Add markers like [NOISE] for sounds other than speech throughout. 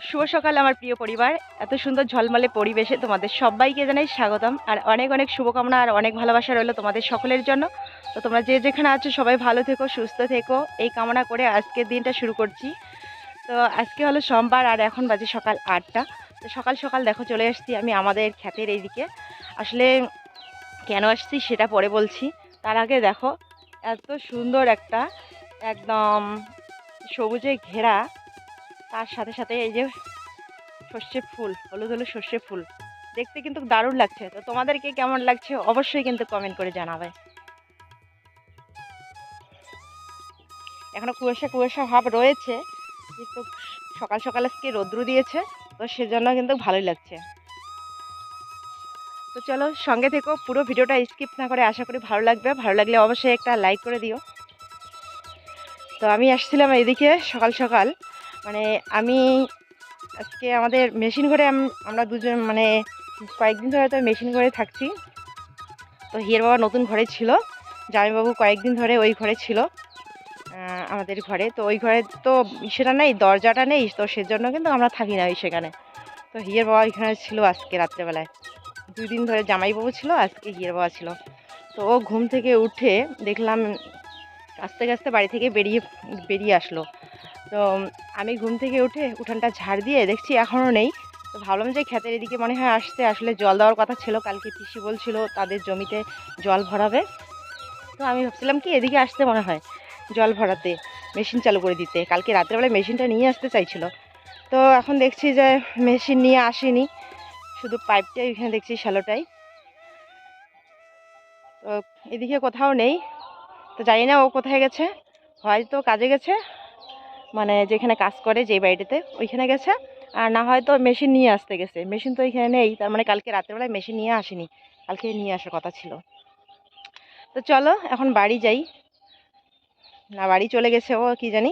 শুভ সকাল আমার প্রিয় পরিবার। এত সুন্দর ঝলমলে পরিবেশে তোমাদের সবাইকে জানাই স্বাগতম। আর অনেক অনেক শুভকামনা আর অনেক ভালোবাসা রইল তোমাদের সকলের জন্য। তো তোমরা যে যেখানে আছো সবাই ভালো থেকো, সুস্থ থেকো। এই কামনা করে আজকের দিনটা শুরু করছি। তো আজকে হলো সোমবার আর এখন বাজে সকাল আটটা। তো সকাল সকাল দেখো চলে আসছি আমি আমাদের খ্যাতের এইদিকে। আসলে কেন আসছি সেটা পরে বলছি। তার আগে দেখো, এত সুন্দর একটা একদম সবুজে ঘেরা তার সাথে সাথে এই যে সর্ষে ফুল, হলুদ হলুদ সর্ষে ফুল, দেখতে কিন্তু দারুণ লাগছে। তো তোমাদেরকে কেমন লাগছে অবশ্যই কিন্তু কমেন্ট করে জানাবে। এখনও কুয়াশা কুয়াশা ভাব রয়েছে, কিন্তু সকাল সকাল আজকে রৌদ্র দিয়েছে, তো সেজন্য কিন্তু ভালোই লাগছে। তো চলো সঙ্গে থেকো, পুরো ভিডিওটা স্কিপ না করে আশা করি ভালো লাগবে। ভালো লাগলে অবশ্যই একটা লাইক করে দিও। তো আমি আসছিলাম এদিকে সকাল সকাল। মানে আমি আজকে আমাদের মেশিন ঘরে আম- আমরা দুজন মানে কয়েকদিন ধরে তো মেশিন ঘরে থাকছি। তো হিয়ার বাবা নতুন ঘরে ছিল, জামাইবাবু কয়েকদিন ধরে ওই ঘরে ছিল আমাদের ঘরে। তো ওই ঘরে তো সেটা নেই, দরজাটা নেই, তো সেজন্য কিন্তু আমরা থাকি না ওই সেখানে। তো হিয়ার বাবা এখানে ছিল আজকে রাত্রেবেলায়। দুই দিন ধরে জামাইবাবু ছিল, আজকে হিয়ার বাবা ছিল। তো ও ঘুম থেকে উঠে দেখলাম আস্তে আস্তে বাড়ি থেকে বেরিয়ে বেরিয়ে আসলো। তো আমি ঘুম থেকে উঠে উঠানটা ঝাড় দিয়ে দেখছি এখনও নেই। তো ভাবলাম যে ক্ষেতের এদিকে মনে হয় আসতে, আসলে জল দেওয়ার কথা ছিল, কালকে পিসি বলছিল তাদের জমিতে জল ভরাবে। তো আমি ভাবছিলাম কি এদিকে আসতে মনে হয় জল ভরাতে, মেশিন চালু করে দিতে। কালকে রাত্রেবেলায় মেশিনটা নিয়ে আসতে চাইছিল। তো এখন দেখছি যে মেশিন নিয়ে আসেনি, শুধু পাইপটাই এখানে দেখছি শ্যালোটাই। তো এদিকে কোথাও নেই। তো জানি না ও কোথায় গেছে, হয়তো কাজে গেছে। মানে যেখানে কাজ করে যেই বাড়িটাতে, ওইখানে গেছে। আর না হয়তো মেশিন নিয়ে আসতে গেছে। মেশিন তো এখানে নেই, তার মানে কালকে রাত্রেবেলায় মেশিন নিয়ে আসেনি। কালকে নিয়ে আসার কথা ছিল। তো চলো, এখন বাড়ি যাই। না, বাড়ি চলে গেছে ও, কি জানি।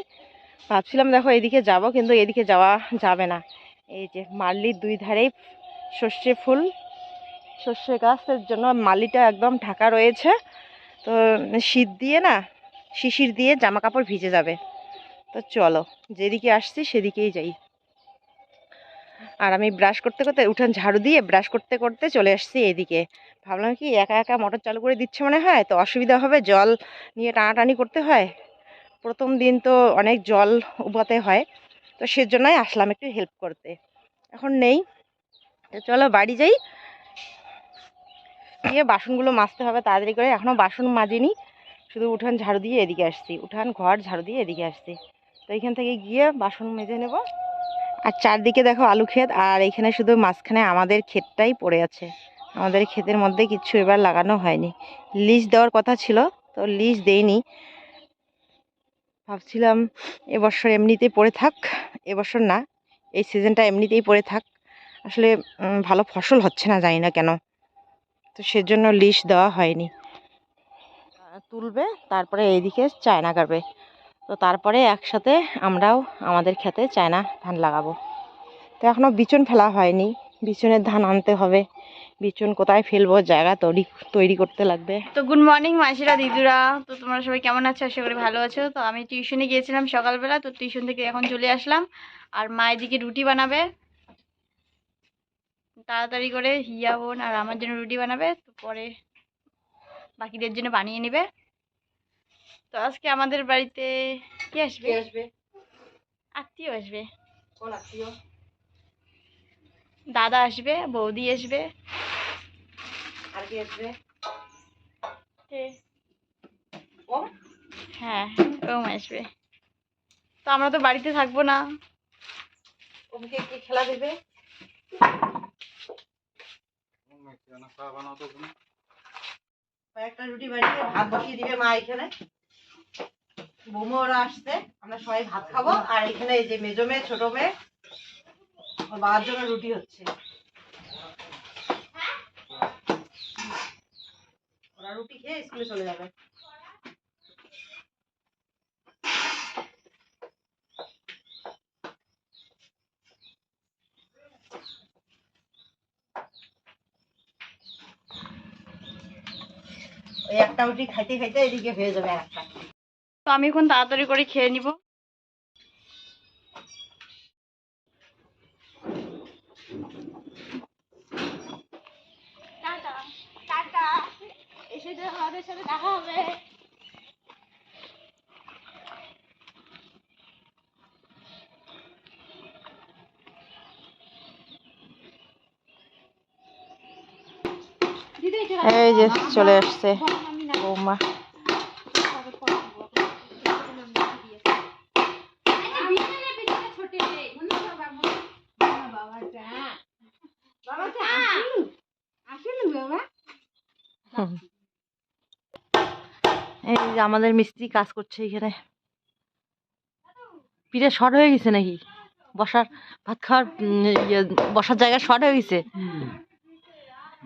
ভাবছিলাম দেখো এদিকে যাব, কিন্তু এদিকে যাওয়া যাবে না। এই যে মাল্লির দুই ধারেই সর্ষে ফুল, সর্ষে গাছের জন্য মালিটা একদম ঢাকা রয়েছে। তো শীত দিয়ে না, শিশির দিয়ে জামা কাপড় ভিজে যাবে। তো চলো, যেদিকে আসছি সেদিকেই যাই। আর আমি ব্রাশ করতে করতে উঠান ঝাড়ু দিয়ে ব্রাশ করতে করতে চলে আসছি এদিকে। ভাবলাম কি, একা একা মোটর চালু করে দিচ্ছে মনে হয়? তো অসুবিধা হবে, জল নিয়ে টানাটানি করতে হয়। প্রথম দিন তো অনেক জল উবাতে হয়, তো সেজন্যই আসলাম একটু হেল্প করতে। এখন নেই, তো চলো বাড়ি যাই। গিয়ে বাসনগুলো মাজতে হবে তাড়াতাড়ি করে। এখনও বাসন মাজিনি, শুধু উঠান ঝাড়ু দিয়ে এদিকে আসছি। উঠান, ঘর, ঝাড়ু দিয়ে এদিকে আসছি। তো এইখান থেকে গিয়ে বাসন মেজে নেব। আর চারদিকে দেখো আলু ক্ষেত, আর এখানে শুধু মাঝখানে আমাদের ক্ষেতটাই পড়ে আছে। আমাদের ক্ষেতের মধ্যে কিছু এবার লাগানো হয়নি। লিজ দেওয়ার কথা ছিল, তো লিজ দেইনি। ভাবছিলাম এবছর এমনিতেই পড়ে থাক, এবছর না, এই সিজনটা এমনিতেই পড়ে থাক। আসলে ভালো ফসল হচ্ছে না, জানি না কেন। তো সেজন্য লিজ দেওয়া হয়নি। তুলবে, তারপরে এইদিকে চায়না কাটবে। তো তারপরে একসাথে আমরাও আমাদের খেতে চায়না ধান লাগাবো। তো এখনও বিচন ফেলা হয়নি। বিচনের ধান আনতে হবে। বিচন কোথায় ফেলব, জায়গা তৈরি তৈরি করতে লাগবে। তো গুড মর্নিং মাসিরা, দিদুরা। তো তোমরা সবাই কেমন আছো? আশা করি ভালো আছো। তো আমি টিউশনে গিয়েছিলাম সকালবেলা। তো টিউশন থেকে এখন চলে আসলাম। আর মা এদিকে রুটি বানাবে। তাড়াতাড়ি করে হিয়া বোন আর আমার জন্য রুটি বানাবে। তো পরে বাকিদের জন্য বানিয়ে নেবে। তো আজকে আমাদের বাড়িতে কি আসবে? আসবে? আত্মীয় আসবে। কোন আত্মীয়? দাদা আসবে বৌদি আসবে। আর কি আসবে? ও হ্যাঁ ওম আসবে। তো আমরা তো বাড়িতে থাকব না। ওকে কি খেলা দেবে? কয়েকটা রুটি বানিয়ে ভাত বসিয়ে দিবে মা এখানে। বৌমা ওরা আসছে, আমরা সবাই ভাত খাব। আর এখানে এই যে মেজো মেয়ে, ছোট মেয়ে, ওর বাবার জন্য রুটি হচ্ছে। ওরা রুটি খেয়ে স্কুলে চলে যাবে। একটা রুটি খাইতে খাইতে এদিকে হয়ে যাবে একটা। আমি এখন তাড়াতাড়ি করে খেয়ে নিব। Tata tata. এসে আমাদের সাথে দেখা হবে। এই যে চলে আসছে। বৌমা হুম। এই যে আমাদের মিস্ত্রি কাজ করছে এখানে। পিঠে শর্ট হয়ে গেছে নাকি? বসার ভাত খাওয়ার ইয়ে, বসার জায়গা শর্ট হয়ে গেছে?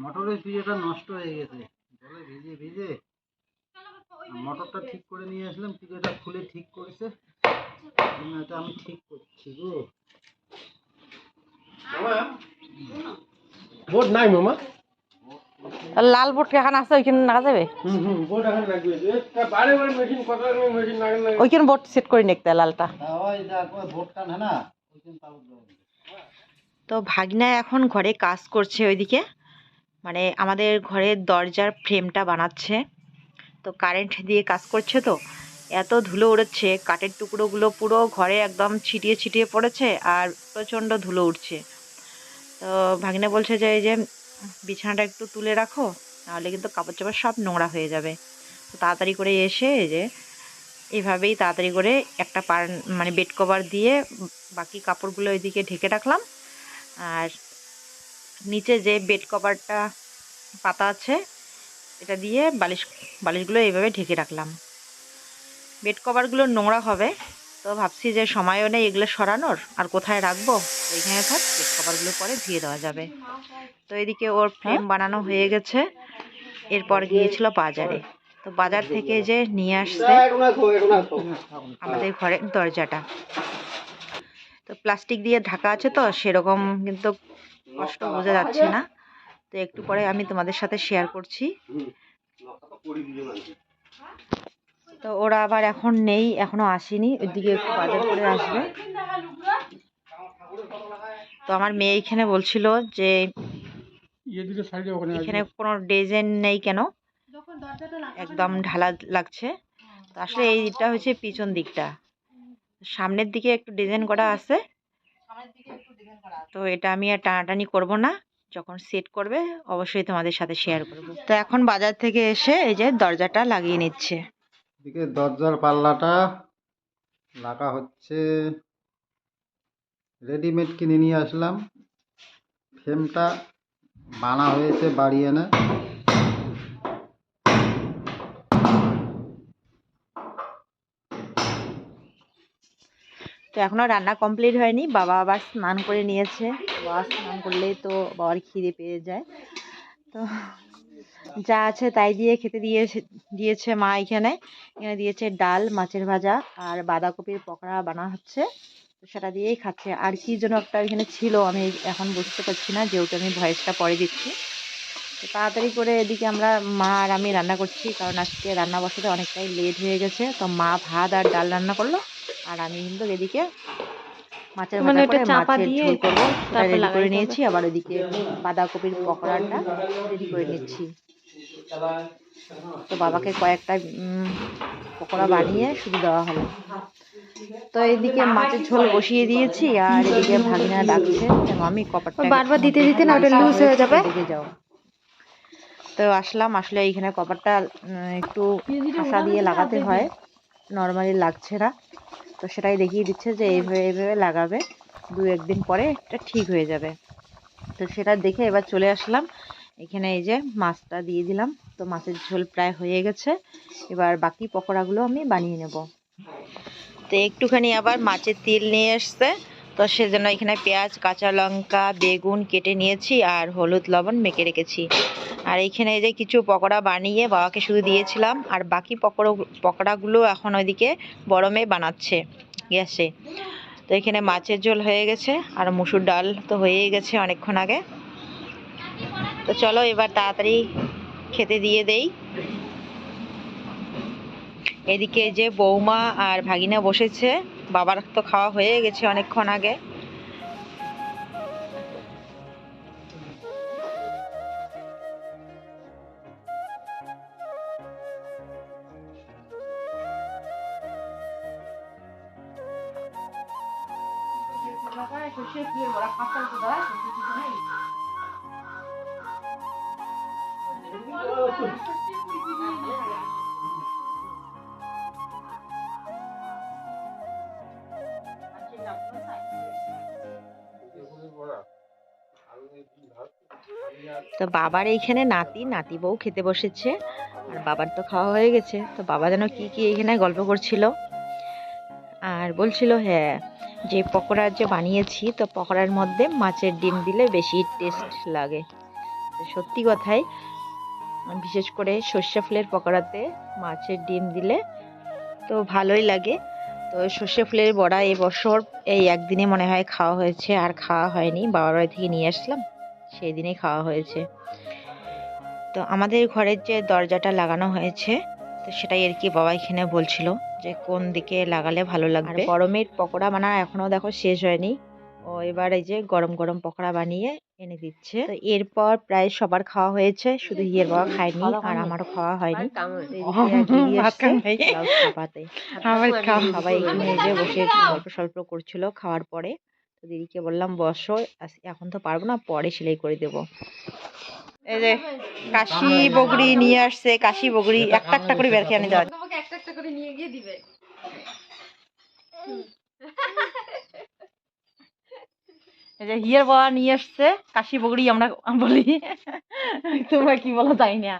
মোটরের পিড়েটা নষ্ট হয়ে গেছে। জলে ভিজে ভিজে। মোটরটা ঠিক করে নিয়ে আসলাম পিড়েটা খুলে ঠিক করেছে। এটা আমি ঠিক করছি গো। বোর্ড নাই মামা। লাল বোর্ড এখানে আছে ওইখানে লাগা যাবে? হুম হুম বোর্ড এখন লাগবে একটা বারে বারে মেশিন কত মেশিন লাগে না ওইখানে বোর্ড সেট করে নিতে লালটা। তা ওই দেখো ভোট কান না ওইখানে তাও তো ভাগনা এখন ঘরে কাজ করছে ওইদিকে। মানে আমাদের ঘরের দরজার ফ্রেমটা বানাচ্ছে। তো কারেন্ট দিয়ে কাজ করছে তো। এত ধুলো উড়েছে কাঠের টুকরোগুলো পুরো ঘরে একদম ছিটিয়ে ছিটিয়ে পড়েছে আর প্রচণ্ড ধুলো উঠছে তো ভাগনা বলছে যে এই যে বিছানাটা একটু তুলে রাখো নাহলে কিন্তু কাপড় চাপড় সব নোংরা হয়ে যাবে। তো তাড়াতাড়ি করে এসে যে, এভাবেই তাড়াতাড়ি করে একটা পার মানে বেড কভার দিয়ে বাকি কাপড়গুলো ওইদিকে ঢেকে রাখলাম। আর নিচে যে বেড কভারটা পাতা আছে, এটা দিয়ে বালিশ, বালিশগুলো এইভাবে ঢেকে রাখলাম। বেড কভারগুলো নোংরা হবে। তো ভাবছি যে সময়ও নেই এগুলো সরানোর আর কোথায় রাখব? এইখানে থাক কভারগুলো পরে ধুয়ে দেওয়া যাবে। তো এদিকে ওর ফ্রেম বানানো হয়ে গেছে। এরপর গিয়েছিল বাজারে। তো বাজার থেকে যে নিয়ে আসছে আমাদের ঘরের দরজাটা। তো প্লাস্টিক দিয়ে ঢাকা আছে তো সেরকম কিন্তু কষ্ট বোঝা যাচ্ছে না। তো একটু পরে আমি তোমাদের সাথে শেয়ার করছি। তো ওরা আবার এখন নেই এখনও আসেনি। ওইদিকে একটু বাজার করে আসবে। তো আমার মেয়ে এখানে বলছিল যে এখানে কোনো ডিজাইন নেই কেন? একদম ঢালা লাগছে। তো আসলে এইটা হচ্ছে পিছন দিকটা। সামনের দিকে একটু ডিজাইন করা আছে। তো এটা আমি আর টানাটানি করব না। যখন সেট করবে অবশ্যই তোমাদের সাথে শেয়ার করব। তো এখন বাজার থেকে এসে এই যে দরজাটা লাগিয়ে নিচ্ছে। এদিকে দরজার পাল্লাটা লাগা হচ্ছে। রেডিমেড কিনে নিয়ে আসলাম। ফ্রেমটা বানা হয়েছে বাড়ি এনে। তো এখনও রান্না কমপ্লিট হয়নি। বাবা আবার স্নান করে নিয়েছে। বাবা স্নান করলেই তো বাবার খিদে পেয়ে যায়। তো যা আছে তাই দিয়ে খেতে দিয়েছে দিয়েছে মা এখানে। এখানে দিয়েছে ডাল মাছের ভাজা আর বাঁধাকপির পকোড়া বানা হচ্ছে। সেটা দিয়েই খাচ্ছে। আর কি যেন একটা এখানে ছিল আমি এখন বুঝতে পারছি না যেহেতু আমি ভয়েসটা পরে দিচ্ছি। তো তাড়াতাড়ি করে এদিকে আমরা মা আর আমি রান্না করছি কারণ আজকে রান্না বসাতে অনেকটাই লেট হয়ে গেছে। তো মা ভাত আর ডাল রান্না করল আর আমি কিন্তু এদিকে মাছের মানে ভাজা করে মাছের ঝোল করব। রেডি করে নিয়েছি আবার ওদিকে বাঁধাকপির পকোড়াটা রেডি করে নিচ্ছি। তো বাবাকে কয়েকটা পকোড়া বানিয়ে শুধু দেওয়া হলো। তো এদিকে মাছের ঝোল বসিয়ে দিয়েছি আর এদিকে ভাগিনা ডাকছে মামি কপারটা বারবার দিতে দিতে না ওটা লুজ হয়ে যাবে? দেখে যাও। তো আসলাম আসলে এইখানে কপারটা একটু খাসা দিয়ে লাগাতে হয়। নর্মালি লাগছে না। তো সেটাই দেখিয়ে দিচ্ছে যে এইভাবে এইভাবে লাগাবে। দু একদিন পরে এটা ঠিক হয়ে যাবে। তো সেটা দেখে এবার চলে আসলাম। এখানে এই যে মাছটা দিয়ে দিলাম। তো মাছের ঝোল প্রায় হয়ে গেছে। এবার বাকি পকোড়াগুলো আমি বানিয়ে নেব। তো একটুখানি আবার মাছের তেল নিয়ে এসছে। তো সেজন্য এখানে পেঁয়াজ, কাঁচা লঙ্কা, বেগুন কেটে নিয়েছি আর হলুদ লবণ মেখে রেখেছি। আর এইখানে এই যে কিছু পকোড়া বানিয়ে বাবাকে শুধু দিয়েছিলাম। আর বাকি পকোড়া, পকোড়াগুলো এখন ওইদিকে বড় মেয়ে বানাচ্ছে গ্যাসে। তো এখানে মাছের ঝোল হয়ে গেছে। আর মুসুর ডাল তো হয়েই গেছে অনেকক্ষণ আগে। তো চলো এবার তাড়াতাড়ি খেতে দিয়ে দেই। এদিকে যে বৌমা আর ভাগিনা বসেছে, বাবার তো খাওয়া হয়ে গেছে অনেকক্ষণ আগে। তো বাবার এইখানে নাতি নাতি বউ খেতে বসেছে, আর বাবার তো খাওয়া হয়ে গেছে। তো বাবা যেন কি কি এইখানে গল্প করছিল? আর বলছিল হ্যাঁ যে পকোড়া যে বানিয়েছি, তো পকোড়ার মধ্যে মাছের ডিম দিলে বেশি টেস্ট লাগে। সত্যি কথাই বিশেষ করে সর্ষে ফুলের পকোড়াতে মাছের ডিম দিলে তো ভালোই লাগে। তো সর্ষে ফুলের বড়া এই বছর এই একদিনে মনে হয় খাওয়া হয়েছে, আর খাওয়া হয়নি। বাবার বাড়ি থেকে নিয়ে আসলাম সেই দিনেই খাওয়া হয়েছে। তো আমাদের ঘরের যে দরজাটা লাগানো হয়েছে, তো সেটাই আর কি বাবা এখানে বলছিল যে কোন দিকে লাগালে ভালো লাগবে। গরমের পকোড়া বানা এখনও দেখো শেষ হয়নি। ও এবার এই যে গরম গরম পকোড়া বানিয়ে এনে দিচ্ছে। তো এরপর প্রায় সবার খাওয়া হয়েছে শুধু ইয়ের বাবা খায়নি আর আমারও খাওয়া হয়নি। সবাই এখানে এই যে [LAUGHS] বসে গল্প স্বল্প করছিল খাওয়ার পরে। তো দিদিকে বললাম বসো এখন তো পারব না পরে সেলাই করে দেবো। এই যে কাশি বগড়ি নিয়ে আসছে কাশি বগড়ি একটা একটা করে বের খেয়ে আনে যাওয়া একটা একটা করে নিয়ে গিয়ে দিবে। [LAUGHS] এই যে হিয়ার বাবা নিয়ে আসছে কাশি বগড়ি আমরা বলি। তোমরা কি বলো তাই না।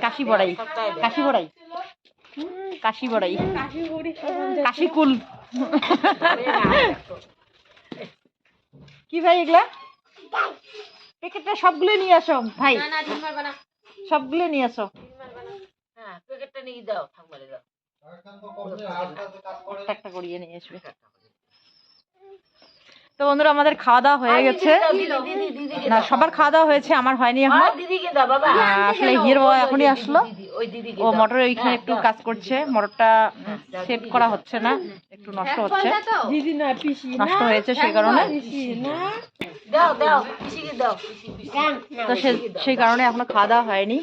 কাশি বড়াই কাশি বড়াই। কাশি বড়াই। কাশি কুল। কি ভাই এগুলা? প্যাকেটটা সবগুলো নিয়ে আসো ভাই। সবগুলো নিয়ে আসো। একটা একটা করিয়ে নিয়ে আসবে। তো বন্ধুরা আমাদের খাওয়া দাওয়া হয়ে গেছে। না সবার খাওয়া দাওয়া হয়েছে আমার হয়নি এখন। আসলে হির বাবা এখনই আসলো। ও মটর ওইখানে একটু কাজ করছে মটরটা সেট করা হচ্ছে না একটু নষ্ট হচ্ছে। নষ্ট হয়েছে সেই কারণে। তো সে- সেই কারণে এখনও খাওয়া দাওয়া হয়নি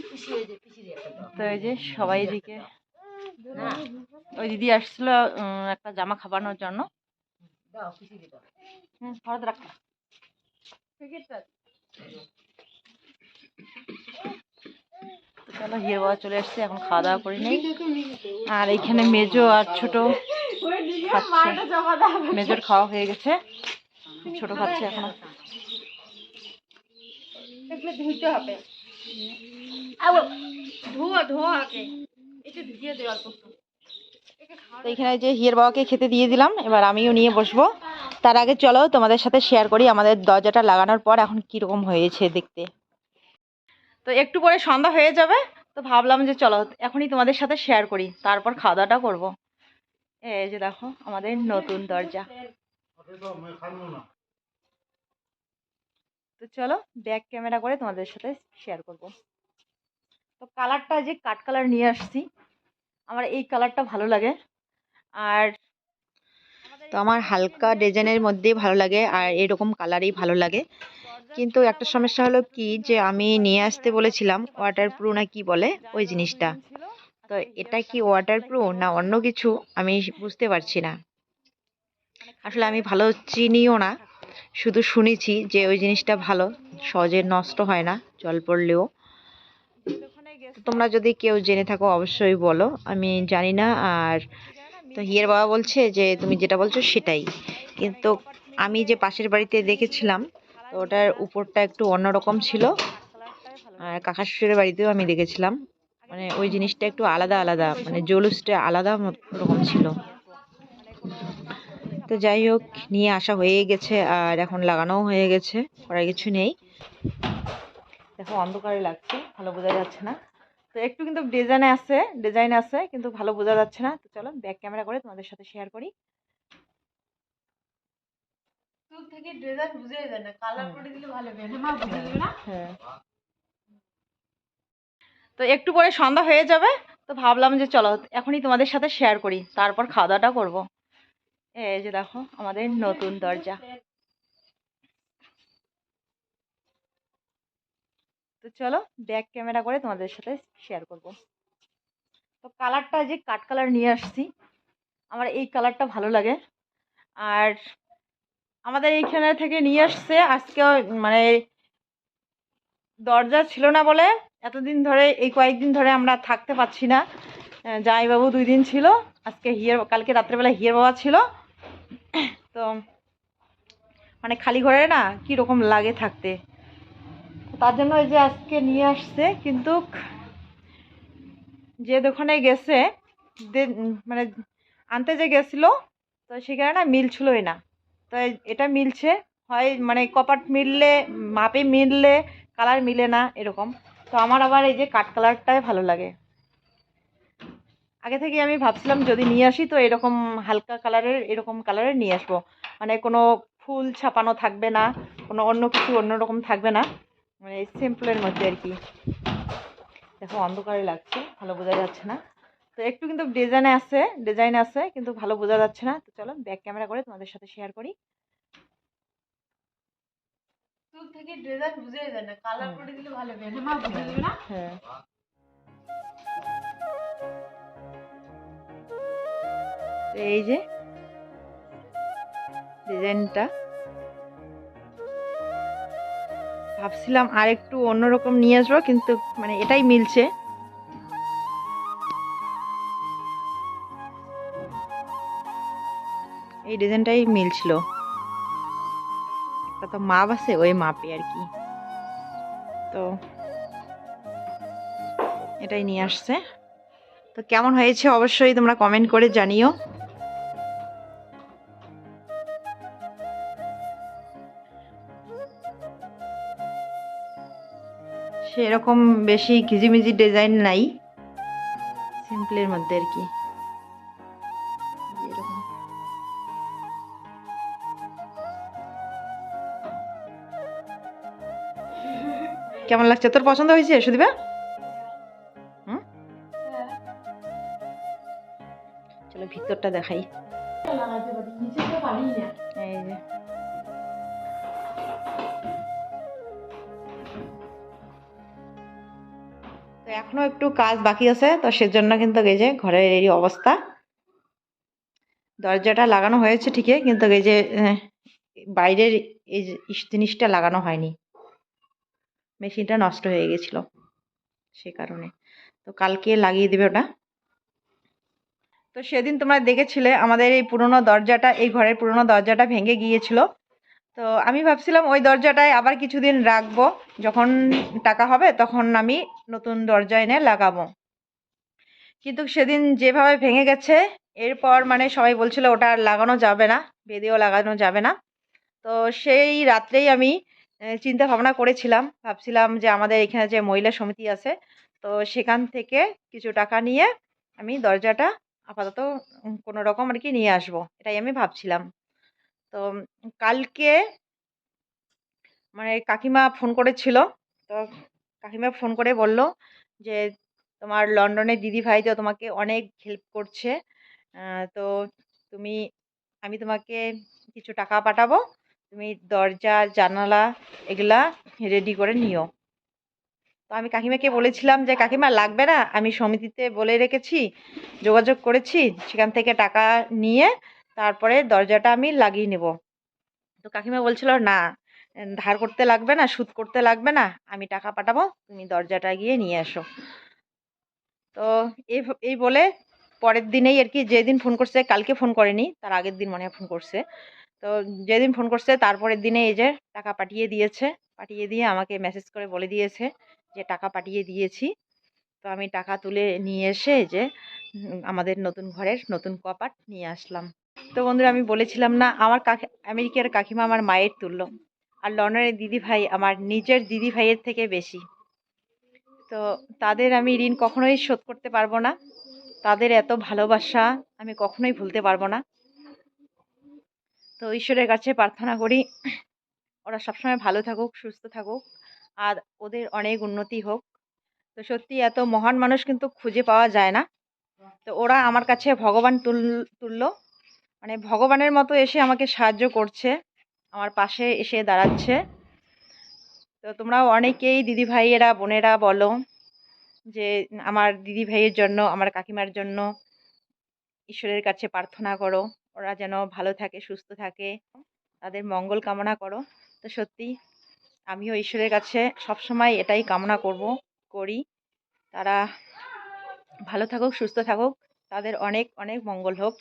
তো এই যে সবাই এদিকে ওই দিদি আসছিল একটা জামা খাবানোর জন্য। হুম, ঘরে রাখ। চলো হিয়ের বাবা চলে এসছে এখন খাওয়া দাওয়া করি নেই। আর এইখানে মেজো আর ছোট মেজোর খাওয়া হয়ে গেছে। ছোট খাচ্ছে এখনও। ধুইতে হবে। ধোয়া ধোয়া ধুয়ে এখানে যে হিয়ের বাবাকে খেতে দিয়ে দিলাম এবার আমিও নিয়ে বসবো। তার আগে চলো, তোমাদের সাথে শেয়ার করি আমাদের দরজাটা লাগানোর পর এখন কীরকম হয়েছে দেখতে। তো একটু পরে সন্ধ্যা হয়ে যাবে, তো ভাবলাম যে চলো, এখনই তোমাদের সাথে শেয়ার করি, তারপর খাওয়া দাওয়াটা করব। এই যে দেখো, আমাদের নতুন দরজা। তো চলো ব্যাক ক্যামেরা করে তোমাদের সাথে শেয়ার করব। তো কালারটা যে কাট কালার নিয়ে আসছি, আমার এই কালারটা ভালো লাগে। আর তো আমার হালকা ডিজাইনের মধ্যেই ভালো লাগে আর এরকম কালারই ভালো লাগে। কিন্তু একটা সমস্যা হলো কি যে আমি নিয়ে আসতে বলেছিলাম ওয়াটার প্রুফ না কি বলে ওই জিনিসটা। তো এটা কি ওয়াটার প্রুফ না অন্য কিছু আমি বুঝতে পারছি না। আসলে আমি ভালো চিনিও না, শুধু শুনেছি যে ওই জিনিসটা ভালো, সহজে নষ্ট হয় না জল পড়লেও। তোমরা যদি কেউ জেনে থাকো অবশ্যই বলো, আমি জানি না আর তো হিয়ের বাবা বলছে যে, তুমি যেটা বলছো সেটাই। কিন্তু আমি যে পাশের বাড়িতে দেখেছিলাম, তো ওটার উপরটা একটু অন্যরকম ছিল। আর কাকা শ্বশুরের বাড়িতেও আমি দেখেছিলাম। মানে ওই জিনিসটা একটু আলাদা আলাদা মানে জলুসটা আলাদা রকম ছিল। তো যাই হোক, নিয়ে আসা হয়ে গেছে, আর এখন লাগানোও হয়ে গেছে, করার কিছু নেই। দেখো, অন্ধকারে লাগছে, ভালো বোঝা যাচ্ছে না। তো একটু কিন্তু ডিজাইনে আছে ডিজাইন আছে কিন্তু ভালো বোঝা যাচ্ছে না। তো চলো ব্যাক ক্যামেরা করে তোমাদের সাথে শেয়ার করি। চুল থেকে ড্রেজার বুঝে যায় না কালার করে দিলে ভালো হবে মা বুঝে দিবে না? হ্যাঁ। তো একটু পরে সন্ধ্যা হয়ে যাবে তো ভাবলাম যে চলো এখনই তোমাদের সাথে শেয়ার করি তারপর খাওয়া দাওয়াটা করব। এই যে দেখো আমাদের নতুন দরজা। তো চলো ব্যাক ক্যামেরা করে তোমাদের সাথে শেয়ার করব। তো কালারটা যে কাট কালার নিয়ে আসছি, আমার এই কালারটা ভালো লাগে। আর আমাদের এইখানে থেকে নিয়ে আসছে আজকে মানে দরজা ছিল না বলে এতদিন ধরে, এই কয়েকদিন ধরে আমরা থাকতে পারছি না। জামাইবাবু দুই দিন ছিল, আজকে হিয়ার, কালকে রাত্রেবেলা হিয়ার বাবা ছিল। তো মানে খালি ঘরে না কী রকম লাগে থাকতে। তার জন্য এই যে আজকে নিয়ে আসছে, কিন্তু যে দোকানে গেছে মানে আনতে যে গেছিল, তো সেখানে না মিলছিলই না। তো এটা মিলছে, হয় মানে কপাট মিললে, মাপে মিললে, কালার মিলে না, এরকম। তো আমার আবার এই যে কাঠ কালারটাই ভালো লাগে। আগে থেকে আমি ভাবছিলাম যদি নিয়ে আসি, তো এরকম হালকা কালারের, এরকম কালারের নিয়ে আসব। মানে কোনো ফুল ছাপানো থাকবে না, কোনো অন্য কিছু অন্যরকম থাকবে না। মানে সিম্পলের মধ্যে আর কি। দেখো অন্ধকারে লাগছে ভালো বোঝা যাচ্ছে না। তো একটু কিন্তু ডিজাইনে আছে ডিজাইন আছে কিন্তু ভালো বোঝা যাচ্ছে না। তো চলো ব্যাক ক্যামেরা করে তোমাদের সাথে শেয়ার করি। চুল থেকে ড্রেজার বুঝে যায় না কালার করে দিলে ভালো হবে মা বুঝে না? হ্যাঁ। তো এই যে ডিজাইনটা ভাবছিলাম আর একটু অন্যরকম নিয়ে আসব, কিন্তু মানে এটাই মিলছে। এই ডিজাইনটাই মিলছিল। তো মাপ আছে, ওই মাপে আর কি। তো এটাই নিয়ে আসছে। তো কেমন হয়েছে অবশ্যই তোমরা কমেন্ট করে জানিও। সেরকম বেশি ঘিজিমিজি ডিজাইন নাই। সিম্পলের মধ্যে আর কি। কেমন লাগছে? তোর পছন্দ হয়েছে সুদীপা? হুম? চলো ভিতরটা দেখাই। এই যে। তো এখনও একটু কাজ বাকি আছে, তো সেজন্য কিন্তু এই যে ঘরের এই অবস্থা। দরজাটা লাগানো হয়েছে ঠিকই, কিন্তু এই যে বাইরের এই জিনিসটা লাগানো হয়নি। মেশিনটা নষ্ট হয়ে গেছিল সে কারণে। তো কালকে লাগিয়ে দেবে ওটা। তো সেদিন তোমরা দেখেছিলে আমাদের এই পুরনো দরজাটা, এই ঘরের পুরনো দরজাটা ভেঙে গিয়েছিল। তো আমি ভাবছিলাম ওই দরজাটায় আবার কিছুদিন রাখব, যখন টাকা হবে তখন আমি নতুন দরজা এনে লাগাবো। কিন্তু সেদিন যেভাবে ভেঙে গেছে, এরপর মানে সবাই বলছিল ওটা আর লাগানো যাবে না, বেদিও লাগানো যাবে না। তো সেই রাত্রেই আমি চিন্তা ভাবনা করেছিলাম। ভাবছিলাম যে আমাদের এখানে যে মহিলা সমিতি আছে, তো সেখান থেকে কিছু টাকা নিয়ে আমি দরজাটা আপাতত কোনো রকম আর কি নিয়ে আসব, এটাই আমি ভাবছিলাম। তো কালকে মানে কাকিমা ফোন করেছিল, তো কাকিমা ফোন করে বলল যে, তোমার লন্ডনের দিদি ভাই তো তোমাকে অনেক হেল্প করছে। তো তুমি, আমি তোমাকে কিছু টাকা পাঠাবো। তুমি দরজা, জানালা এগুলা রেডি করে নিও। তো আমি কাকিমাকে বলেছিলাম যে, কাকিমা, লাগবে না? আমি সমিতিতে বলে রেখেছি, যোগাযোগ করেছি। সেখান থেকে টাকা নিয়ে তারপরে দরজাটা আমি লাগিয়ে নেব। তো কাকিমা বলছিল, না ধার করতে লাগবে না, সুদ করতে লাগবে না, আমি টাকা পাঠাবো, তুমি দরজাটা গিয়ে নিয়ে এসো। তো এই বলে পরের দিনেই আর কি যেদিন ফোন করছে, কালকে ফোন করেনি, তার আগের দিন মনে হয় ফোন করছে। তো যেদিন ফোন করছে, তারপরের দিনে এই যে টাকা পাঠিয়ে দিয়েছে, পাঠিয়ে দিয়ে আমাকে মেসেজ করে বলে দিয়েছে যে, টাকা পাঠিয়ে দিয়েছি। তো আমি টাকা তুলে নিয়ে এসে যে আমাদের নতুন ঘরের নতুন কপাট নিয়ে আসলাম। তো বন্ধুরা, আমি বলেছিলাম না, আমার কাকি, আমেরিকার কাকিমা আমার মায়ের তুল্য। আর লন্ডনের দিদি ভাই আমার নিজের দিদি ভাইয়ের থেকে বেশি। তো তাদের আমি ঋণ কখনোই শোধ করতে পারব না। তাদের এত ভালোবাসা আমি কখনোই ভুলতে পারব না। তো ঈশ্বরের কাছে প্রার্থনা করি, ওরা সবসময় ভালো থাকুক, সুস্থ থাকুক, আর ওদের অনেক উন্নতি হোক। তো সত্যি এত মহান মানুষ কিন্তু খুঁজে পাওয়া যায় না। তো ওরা আমার কাছে ভগবান তুল তুল্য মানে ভগবানের মতো এসে আমাকে সাহায্য করছে। আমার পাশে এসে দাঁড়াচ্ছে। তো তোমরাও অনেকেই দিদি ভাইয়েরা, বোনেরা বলো যে আমার দিদি ভাইয়ের জন্য, আমার কাকিমার জন্য ঈশ্বরের কাছে প্রার্থনা করো। ওরা যেন ভালো থাকে, সুস্থ থাকে, তাদের মঙ্গল কামনা করো। তো সত্যি, আমিও ঈশ্বরের কাছে সবসময় এটাই কামনা করব, করি। তারা ভালো থাকুক, সুস্থ থাকুক, তাদের অনেক অনেক মঙ্গল হোক।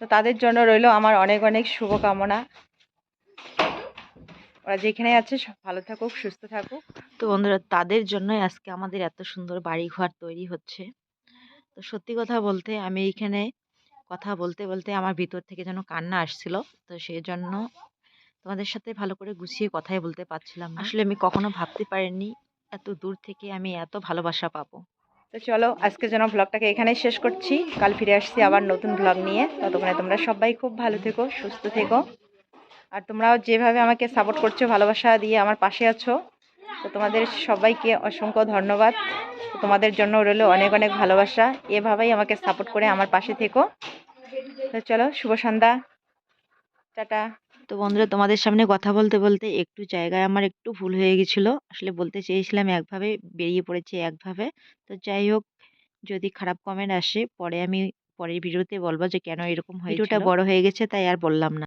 তো তাদের জন্য রইল আমার অনেক অনেক শুভকামনা। ওরা যেখানে আছে সব ভালো থাকুক সুস্থ থাকুক। তো বন্ধুরা তাদের জন্যই আজকে আমাদের এত সুন্দর বাড়ি ঘর তৈরি হচ্ছে। তো সত্যি কথা বলতে আমি এইখানে কথা বলতে বলতে আমার ভিতর থেকে যেন কান্না আসছিল। তো সেই জন্য তোমাদের সাথে ভালো করে গুছিয়ে কথাই বলতে পারছিলাম আসলে আমি কখনো ভাবতে পারিনি এত দূর থেকে আমি এত ভালোবাসা পাবো। তো চলো আজকে যেন ব্লগটাকে এখানেই শেষ করছি। কাল ফিরে আসছি আবার নতুন ব্লগ নিয়ে। ততক্ষণে তোমরা সবাই খুব ভালো থেকো সুস্থ থেকো। আর তোমরাও যেভাবে আমাকে সাপোর্ট করছ ভালোবাসা দিয়ে আমার পাশে আছো তো তোমাদের সবাইকে অসংখ্য ধন্যবাদ। তোমাদের জন্য রইল অনেক অনেক ভালোবাসা। এভাবেই আমাকে সাপোর্ট করে আমার পাশে থেকো। তো চলো শুভ সন্ধ্যা। টাটা। তো বন্ধুরা তোমাদের সামনে কথা বলতে বলতে একটু জায়গায় আমার একটু ভুল হয়ে গেছিল। আসলে বলতে চেয়েছিলাম একভাবে বেরিয়ে পড়েছি একভাবে। তো যাই হোক যদি খারাপ কমেন্ট আসে পরে আমি পরের ভিডিওতে বলব যে কেন এরকম হয়েছিল। ভিডিওটা বড় হয়ে গেছে তাই আর বললাম না।